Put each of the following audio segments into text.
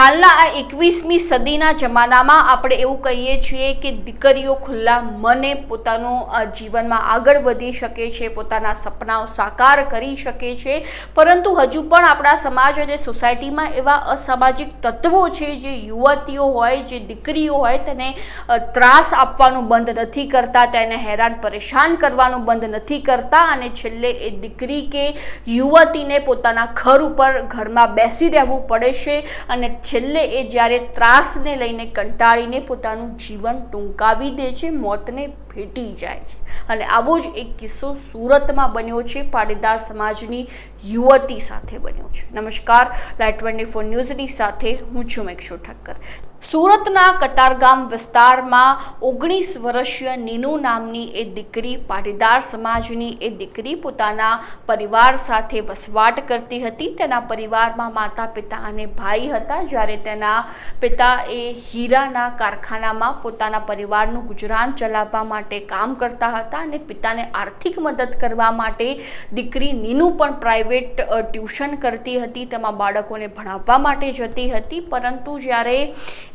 હાલના આ એકવીસમી સદીના જમાનામાં આપણે એવું કહીએ છીએ કે દીકરીઓ ખુલ્લા મને પોતાનું જીવનમાં આગળ વધી શકે છે, પોતાના સપનાઓ સાકાર કરી શકે છે. પરંતુ હજુ પણ આપણા સમાજ અને સોસાયટીમાં એવા અસામાજિક તત્વો છે જે યુવતીઓ હોય, જે દીકરીઓ હોય તેને ત્રાસ આપવાનું બંધ નથી કરતા, તેને હેરાન પરેશાન કરવાનું બંધ નથી કરતા અને છેલ્લે એ દીકરી કે યુવતીને પોતાના ઘર ઉપર ઘરમાં બેસી રહેવું પડે છે અને છેલ્લે એ જ્યારે ત્રાસને લઈને કંટાળીને પોતાનું જીવન ટૂંકાવી દે છે, મોતને ભેટી જાય છે. અને આવો જ એક કિસ્સો સુરતમાં બન્યો છે, પાટીદાર સમાજની યુવતી સાથે બન્યો છે. નમસ્કાર લાઈટ ટ્વેન્ટી ફોર ન્યૂઝની સાથે હું છું મેક્ષુ ઠક્કર. સુરતના કતારગામ વિસ્તારમાં ઓગણીસ વર્ષીય નીનુ નામની એ દીકરી, પાટીદાર સમાજની એ દીકરી પોતાના પરિવાર સાથે વસવાટ કરતી હતી. તેના પરિવારમાં માતા પિતા અને ભાઈ હતા. જ્યારે તેના પિતા એ હીરાના કારખાનામાં પોતાના પરિવારનું ગુજરાન ચલાવવા માટે કામ કરતા હતા અને પિતાને આર્થિક મદદ કરવા માટે દીકરી નીનુ પણ પ્રાઇવેટ ટ્યુશન કરતી હતી. તેમાં બાળકોને ભણાવવા માટે જતી હતી. પરંતુ જ્યારે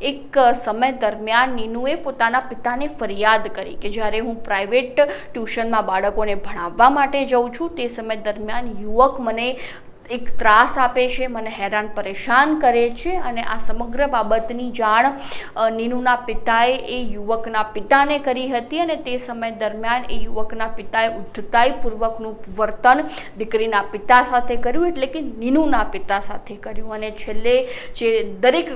એક સમય દરમિયાન નીનુએ પોતાના પિતાને ફરિયાદ કરી કે જ્યારે હું પ્રાઇવેટ ટ્યુશનમાં બાળકોને ભણાવવા માટે જઉં છું, તે સમય દરમિયાન યુવક મને એક ત્રાસ આપે છે, મને હેરાન પરેશાન કરે છે અને આ સમગ્ર બાબતની જાણ નીનુના પિતાએ એ યુવકના પિતાને કરી હતી અને તે સમય દરમિયાન એ યુવકના પિતાએ ઉદ્ધતાઈપૂર્વકનું વર્તન દીકરીના પિતા સાથે કર્યું, એટલે કે નીનુના પિતા સાથે કર્યું. અને છેલ્લે જે દરેક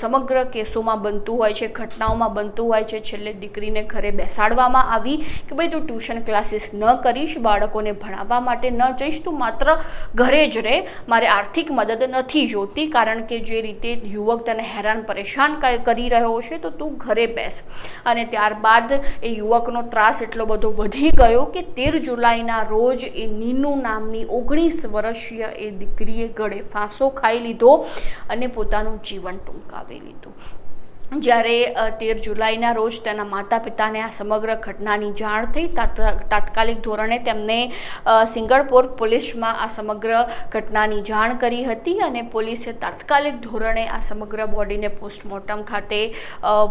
સમગ્ર કેસોમાં બનતું હોય છે, ઘટનાઓમાં બનતું હોય છે, છેલ્લે દીકરીને ઘરે બેસાડવામાં આવી કે ભાઈ તું ટ્યુશન ક્લાસીસ ન કરીશ, બાળકોને ભણાવવા માટે ન જઈશ, તું માત્ર ઘરે જ રહે. મારે આર્થિક મદદ નથી જોતી, કારણ કે જે રીતે યુવક તને હેરાન પરેશાન કરી રહ્યો છે, તો તું ઘરે બેસ. અને ત્યારબાદ એ યુવકનો ત્રાસ એટલો બધો વધી ગયો કે તેર જુલાઈના રોજ એ નીનુ નામની ઓગણીસ વર્ષીય એ દીકરીએ ગળે ફાંસો ખાઈ લીધો અને પોતાનું જીવન ટૂંકાવી લીધું. જ્યારે તેર જુલાઈના રોજ તેના માતા પિતાને આ સમગ્ર ઘટનાની જાણ થઈ, તાત- તાત્કાલિક ધોરણે તેમને સિંગળપોર પોલીસમાં આ સમગ્ર ઘટનાની જાણ કરી હતી અને પોલીસે તાત્કાલિક ધોરણે આ સમગ્ર બોડીને પોસ્ટમોર્ટમ ખાતે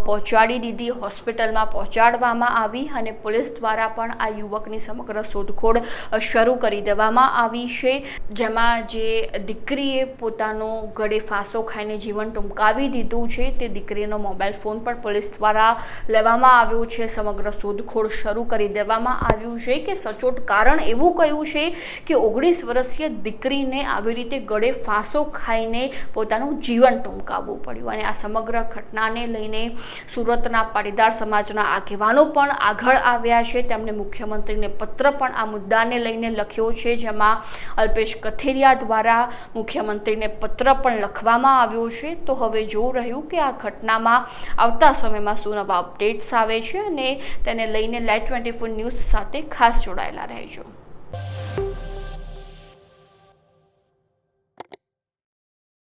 પહોંચાડી દીધી, હોસ્પિટલમાં પહોંચાડવામાં આવી અને પોલીસ દ્વારા પણ આ યુવકની સમગ્ર શોધખોળ શરૂ કરી દેવામાં આવી છે. જેમાં જે દીકરીએ પોતાનો ગળે ફાંસો ખાઈને જીવન ટૂંકાવી દીધું છે, તે દીકરીનો મોબાઈલ ફોન પણ પોલીસ દ્વારા લેવામાં આવ્યો છે. સમગ્ર શોધખોળ શરૂ કરી દેવામાં આવ્યું છે કે સચોટ કારણ એવું કહ્યું છે કે ઓગણીસ વર્ષીય દીકરીને આવી રીતે ગળે ફાંસો ખાઈને પોતાનું જીવન ટૂંકાવવું પડ્યું અને આ સમગ્ર ઘટનાને લઈને સુરતના પાટીદાર સમાજના આગેવાનો પણ આગળ આવ્યા છે. તેમણે મુખ્યમંત્રીને પત્ર પણ આ મુદ્દાને લઈને લખ્યો છે, જેમાં અલ્પેશ કથિરિયા દ્વારા મુખ્યમંત્રીને પત્ર પણ લખવામાં આવ્યો છે. તો હવે જોવું રહ્યું કે આ ઘટનામાં આવતા સમયમાં શું નવા અપડેટ્સ આવે છે અને તેને લઈને લાઈટ ટ્વેન્ટી ફોર ન્યૂઝ સાથે ખાસ જોડાયેલા રહેજો.